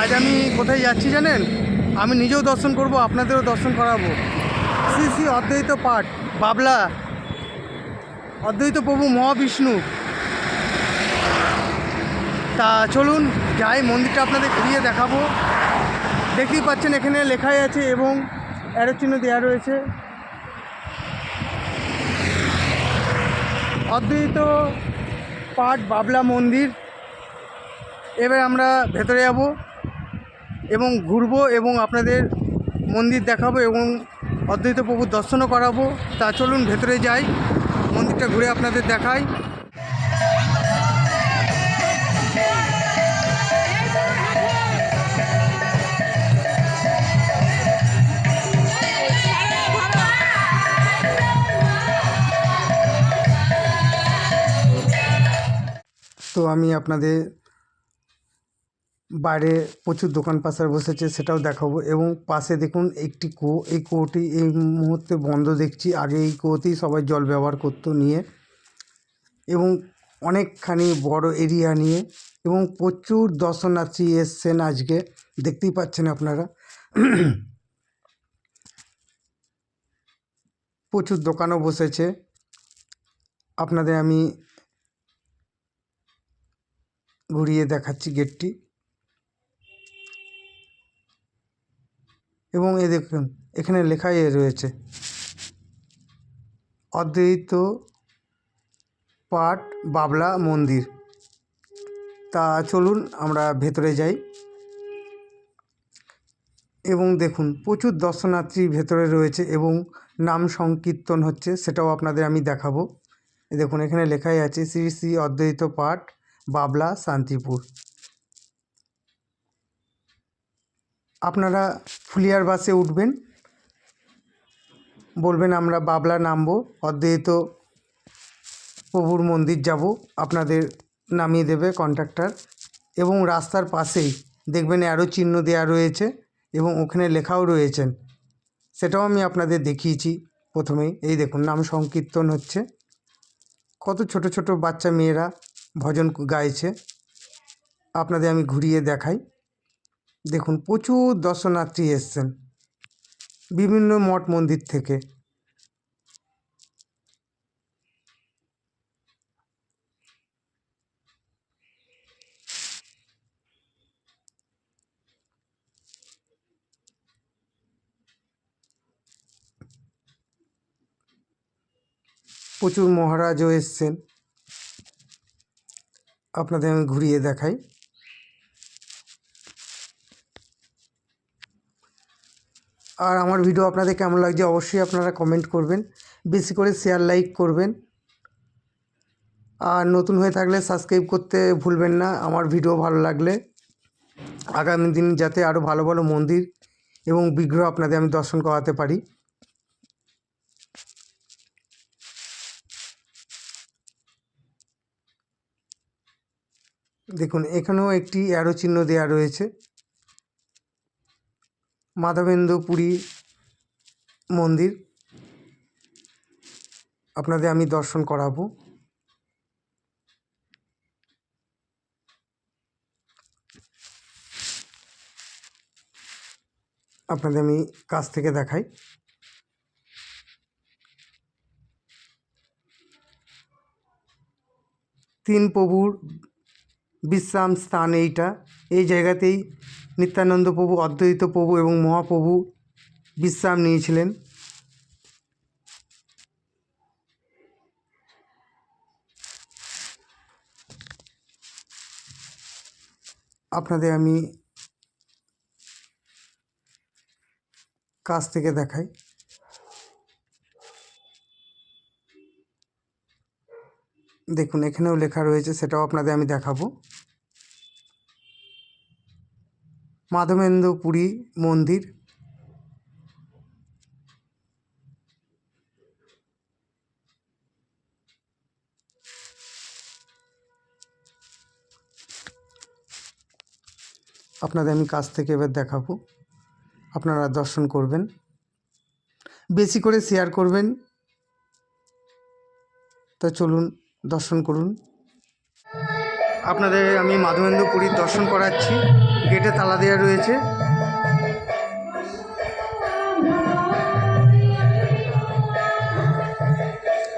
আজ আমি কোথায় যাচ্ছি জানেন? আমি নিজেও দর্শন করব, আপনাদেরও দর্শন করাবো। শ্রী শ্রী অদ্বৈত পাঠ, বাবলা। অদ্বৈত প্রভু মহাবিষ্ণু। তা চলুন, যাই মন্দিরটা আপনাদের ঘুরিয়ে দেখাবো। দেখতেই পাচ্ছেন এখানে লেখাই আছে এবং অ্যারো চিহ্ন দেওয়া রয়েছে। অদ্বৈত পাঠ, বাবলা মন্দির। এবার আমরা ভেতরে যাব। এবং ঘুরবো এবং আপনাদের মন্দির দেখাবো এবং অদ্বৈত প্রভুর দর্শনও করাবো। তা চলুন, ভেতরে যাই। মন্দিরটা ঘুরে আপনাদের দেখাই। তো আমি আপনাদের বাইরে প্রচুর দোকান পাশার বসেছে, সেটাও দেখাবো। এবং পাশে দেখুন একটি কুয়ো এই কুয়োটি এই মুহূর্তে বন্ধ দেখছি। আগে এই কুয়োতেই সবাই জল ব্যবহার করতো নিয়ে। এবং অনেকখানি বড় এরিয়া নিয়ে। এবং প্রচুর দর্শনার্থী এসছেন আজকে। দেখতেই পাচ্ছেন আপনারা। প্রচুর দোকানও বসেছে। আপনাদের আমি ঘুরিয়ে দেখাচ্ছি গেটটি। এবং এ দেখুন, এখানে লেখাই রয়েছে। অদ্বৈত পাট বাবলা মন্দির। তা চলুন আমরা ভেতরে যাই। এবং দেখুন, প্রচুর দর্শনার্থী ভেতরে রয়েছে এবং নাম সংকীর্তন হচ্ছে, সেটাও আপনাদের আমি দেখাবো। দেখুন, এখানে লেখাই আছে, শ্রী শ্রী অদ্বৈত পাঠ বাবলা শান্তিপুর। আপনারা ফুলিয়ার বাসে উঠবেন। বলবেন, আমরা বাবলা নামবো। অদ্বৈত প্রভুর মন্দির যাব। আপনাদের নামিয়ে দেবে কন্ট্রাক্টর। এবং রাস্তার পাশেই দেখবেন আরও চিহ্ন দেওয়া রয়েছে এবং ওখানে লেখাও রয়েছেন। সেটাও আমি আপনাদের দেখিয়েছি প্রথমেই এই দেখুন, নাম সংকীর্তন হচ্ছে। কত ছোট ছোট বাচ্চা মেয়েরা ভজন গাইছে। আপনাদের আমি ঘুরিয়ে দেখাই। দেখুন, প্রচুর দর্শনার্থী এসছেন। বিভিন্ন মঠ মন্দির থেকে। প্রচুর মহারাজও এসছেন। আপনাদের আমি ঘুরিয়ে দেখাই। আর আমার ভিডিও আপনাদের কেমন লাগছে অবশ্যই আপনারা কমেন্ট করবেন। বেশি করে শেয়ার লাইক করবেন। আর নতুন হয়ে থাকলে সাবস্ক্রাইব করতে ভুলবেন না। আমার ভিডিও ভালো লাগলে আগামী দিন যাতে আরও ভালো ভালো মন্দির এবং বিগ্রহ আপনাদের আমি দর্শন করাতে পারি। দেখুন, এখানেও একটি অ্যারো চিহ্ন দেওয়া রয়েছে। মাধবেন্দ্র পুরী মন্দির। আপনাদের আমি দর্শন করাবো। আপনাদের আমি কাছ থেকে দেখাই। তিন প্রভুর বিশ্রাম স্থান এইটা। এই জায়গাতেই নিত্যানন্দ প্রভু অদ্বৈত প্রভু এবং মহাপ্রভু বিশ্রাম নিয়েছিলেন। আপনাদের আমি কাছ থেকে দেখাই। দেখুন, এখানেও লেখা রয়েছে, সেটাও আপনাদের আমি দেখাবো। মাধবেন্দ্র পুরী মন্দির। আপনাদের আমি কাছ থেকে এবার দেখাবো। আপনারা দর্শন করবেন। বেশি করে শেয়ার করবেন। তা চলুন দর্শন করুন। আপনাদের আমি মাধবেন্দ্র পুরীর দর্শন করাচ্ছি। গেটে তালা দেওয়া রয়েছে।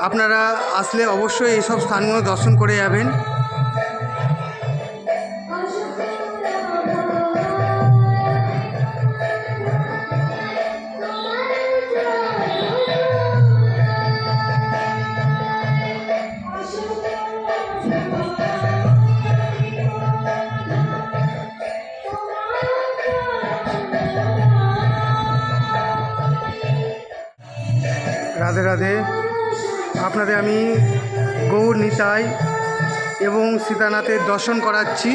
আপনারা আসলে অবশ্যই এইসব স্থানগুলো দর্শন করে যাবেন। রাধে। আপনাদের আমি গৌর নিতাই এবং সীতানাথের দর্শন করাচ্ছি।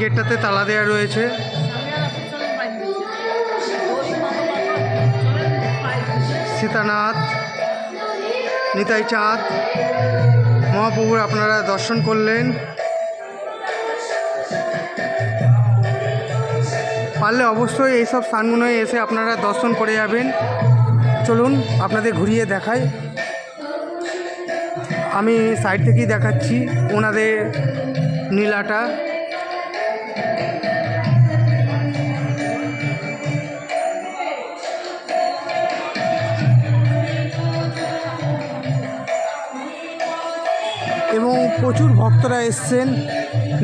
গেটটাতে তালা দেওয়া রয়েছে। সীতানাথ, নিতাই চাঁদ। মহাপ্রভুর আপনারা দর্শন করলেন। পারলে অবশ্যই এইসব স্থানগুলোয় এসে আপনারা দর্শন করে যাবেন। চলুন আপনাদের ঘুরিয়ে দেখাই। আমি সাইড থেকেই দেখাচ্ছি ওনাদের নীলাটা। এবং প্রচুর ভক্তরা এসছেন।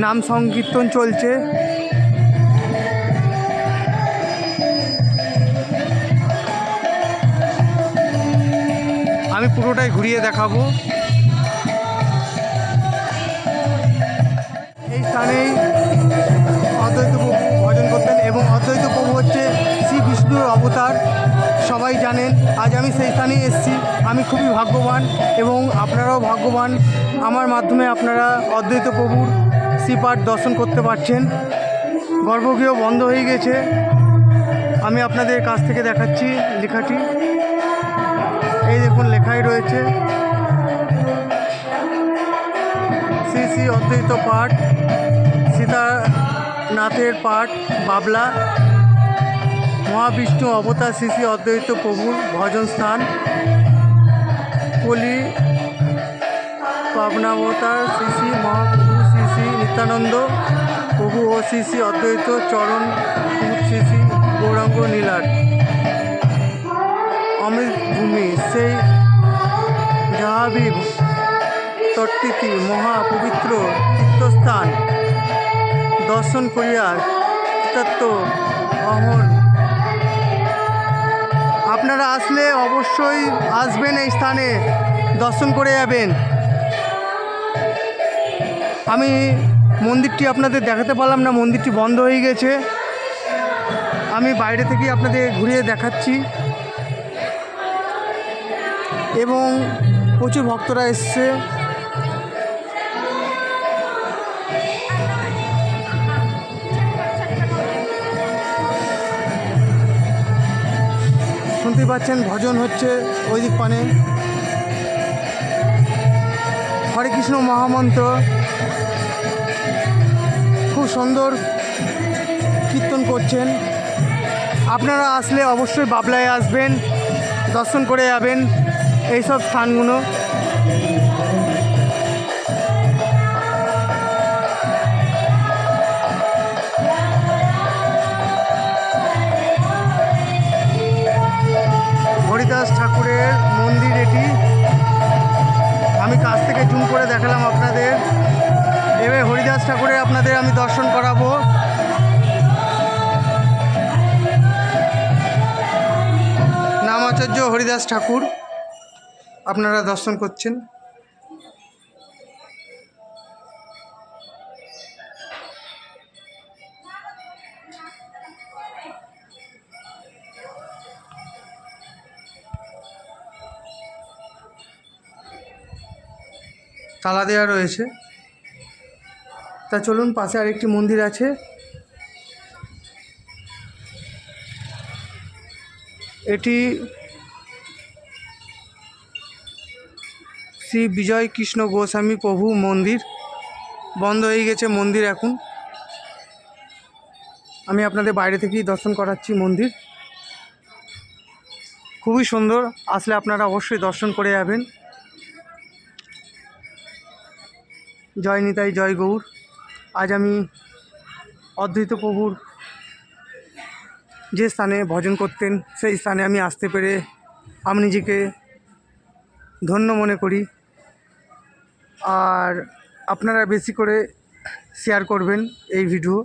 নাম সংকীর্তন চলছে। আমি পুরোটাই ঘুরিয়ে দেখাবো। এই স্থানেই অদ্বৈত ভজন করতেন এবং অদ্বৈত প্রভু হচ্ছে শ্রী বিষ্ণুর অবতার। সবাই জানেন, আজ আমি সেই স্থানেই এসেছি। আমি খুবই ভাগ্যবান এবং আপনারাও ভাগ্যবান। আমার মাধ্যমে আপনারা অদ্বৈত প্রভুর শ্রীপাঠ দর্শন করতে পারছেন। গর্ভগৃহ বন্ধ হয়ে গেছে। আমি আপনাদের কাছ থেকে দেখাচ্ছি লেখাটি। এই দেখুন, লেখাই রয়েছে। শ্রী শ্রী অদ্বৈত পাঠ, সীতানাথের পাঠ, বাবলা। মহাবিষ্ণু অবতার শ্রী অদ্বৈত প্রভুর ভজন স্থান, কলি পাবনাবতার শ্রী মহাপ্রভু শ্রী শ্রী নিত্যানন্দ প্রভু ও শ্রী অদ্বৈত চরণ শ্রী গৌরাঙ্গ নীলার অমৃত ভূমি সেই জাহাবি তট্টিতি মহা পবিত্র তীর্থস্থান দর্শন করিয়া তত্ত্ব অহন আপনারা আসলে অবশ্যই আসবেন এই স্থানে, দর্শন করে যাবেন। আমি মন্দিরটি আপনাদের দেখাতে পারলাম না, মন্দিরটি বন্ধ হয়ে গেছে। আমি বাইরে থেকে আপনাদের ঘুরিয়ে দেখাচ্ছি। এবং প্রচুর ভক্তরা এসছে। শুনতে পাচ্ছেন, ভজন হচ্ছে ওই দিক পানে। হরে কৃষ্ণ মহামন্ত্র। খুব সুন্দর কীর্তন করছেন। আপনারা আসলে অবশ্যই বাবলায় আসবেন, দর্শন করে যাবেন, এইসব স্থানগুলো। দেখালাম আপনাদের। এবার হরিদাস ঠাকুরের আপনাদের আমি দর্শন করাবো। নামাচার্য হরিদাস ঠাকুর, আপনারা দর্শন করছেন। তালা দেওয়া রয়েছে। তা চলুন, পাশে আরেকটি মন্দির আছে। এটি শ্রী বিজয় কৃষ্ণ গোস্বামী প্রভু মন্দির। বন্ধ হয়ে গেছে মন্দির এখন। আমি আপনাদের বাইরে থেকেই দর্শন করাচ্ছি মন্দির। খুবই সুন্দর। আসলে আপনারা অবশ্যই দর্শন করে যাবেন। জয় নিতাই, জয় গৌর। আজ আমি অদ্বৈত প্রভুর যে স্থানে ভজন করতেন, সেই স্থানে আমি আসতে পেরে আমি নিজেকে ধন্য মনে করি। আর আপনারা বেশি করে শেয়ার করবেন এই ভিডিও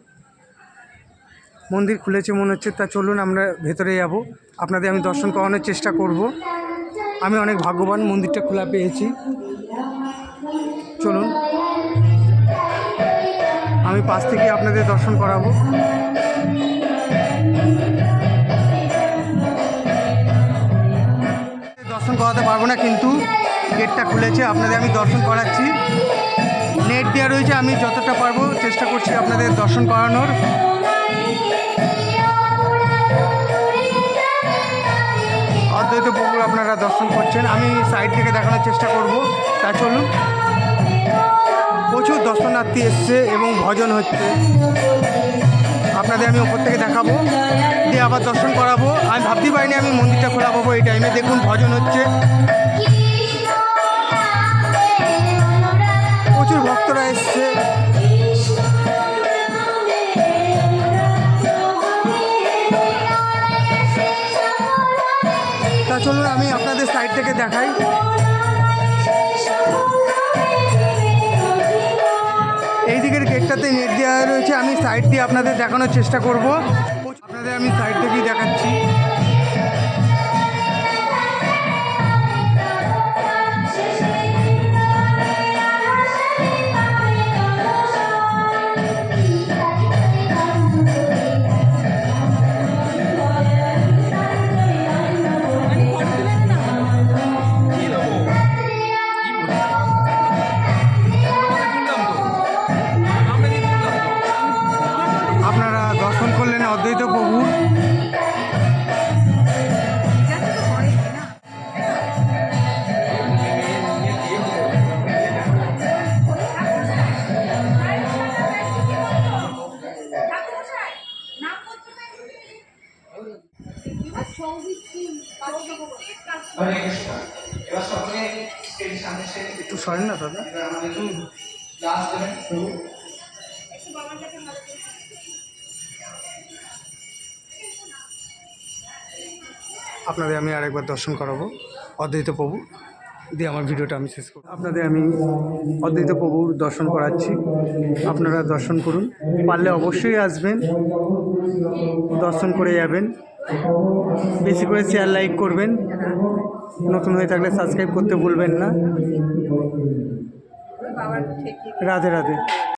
মন্দির খুলেছে মনে হচ্ছে, তা চলুন আমরা ভেতরে যাব। আপনাদের আমি দর্শন করানোর চেষ্টা করব। আমি অনেক ভাগ্যবান মন্দিরটা খোলা পেয়েছি। চলুন। আমি পাশ থেকে আপনাদের দর্শন করাবো। দর্শন করাতে পারব না, কিন্তু গেটটা খুলেছে, আপনাদের আমি দর্শন করাচ্ছি। নেট দেওয়া রয়েছে, আমি যতটা পারব চেষ্টা করছি আপনাদের দর্শন করানোর। অদ্বৈত পুকুর আপনারা দর্শন করছেন, আমি সাইড থেকে দেখানোর চেষ্টা করব। তা চলুন। প্রচুর দর্শনার্থী এসছে এবং ভজন হচ্ছে। আপনাদের আমি ওপর থেকে দেখাবো, দিয়ে আবার দর্শন করাবো। আমি ভাবতেই পারিনি আমি মন্দিরটা খোলা পাবো এই টাইমে দেখুন, ভজন হচ্ছে। প্রচুর ভক্তরা এসছে। তা চলুন, আমি আপনাদের সাইড থেকে দেখাই। গেটটাতে নেট দেওয়া রয়েছে, আমি সাইড দিয়ে আপনাদের দেখানোর চেষ্টা করব। আপনাদের আমি সাইড থেকেই দেখাচ্ছি। সরেন না, দাদা। আপনাদের আমি আরেকবার দর্শন করাবো। অদ্বৈত প্রভু, দিয়ে আমার ভিডিওটা আমি শেষ করব। আপনাদের আমি অদ্বৈত প্রভুর দর্শন করাচ্ছি। আপনারা দর্শন করুন। পারলে অবশ্যই আসবেন। দর্শন করে যাবেন। বেশি করে শেয়ার লাইক করবেন। নতুন হয়ে থাকলে সাবস্ক্রাইব করতে ভুলবেন না। রাধে রাধে।